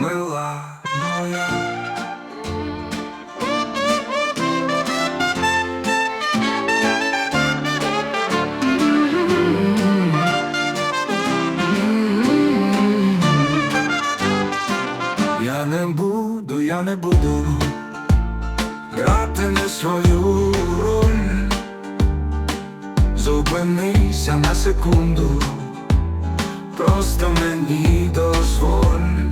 мила моя. Я не буду, я не буду грати не свою роль. Зупинися на секунду, просто мені дозволь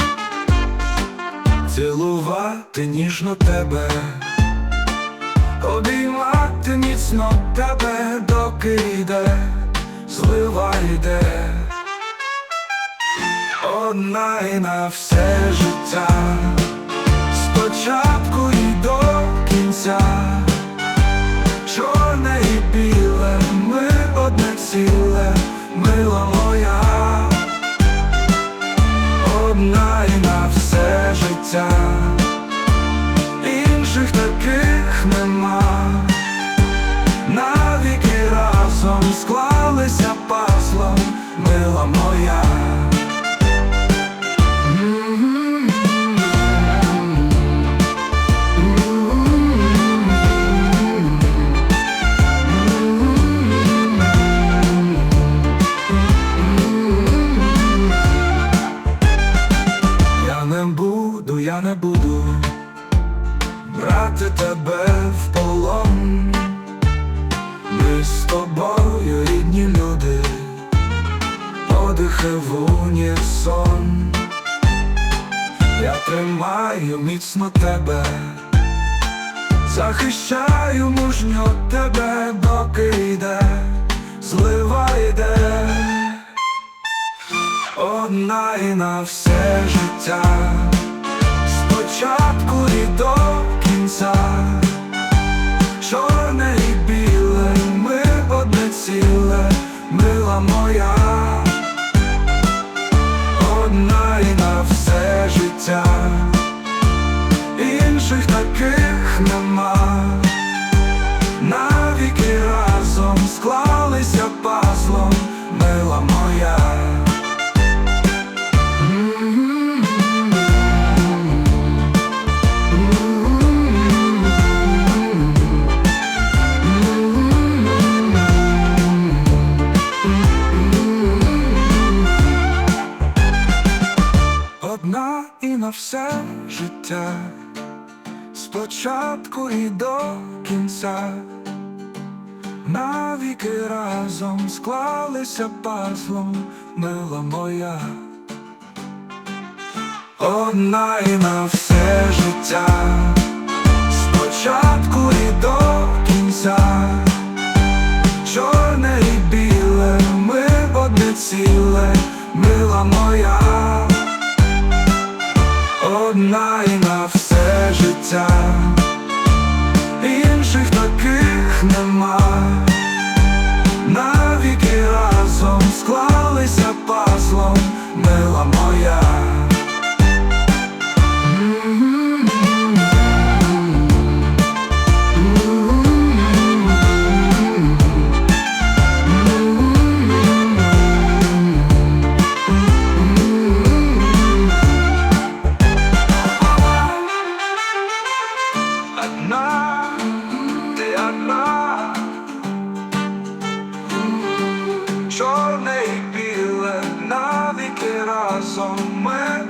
цілувати ніжно тебе, обіймати міцно тебе, доки йде, злива. Одна і на все життя, спочатку і до кінця, склалися пазлом, мила моя. Я тримаю міцно тебе, захищаю мужньо тебе, доки йде, злива йде. Одна і на все життя, спочатку і до на все життя, спочатку і до кінця, навіки разом склалися пазлом, мила моя. Одна і на все життя, спочатку і до все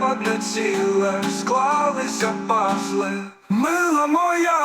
одне ціле, склалися пазли, мила моя.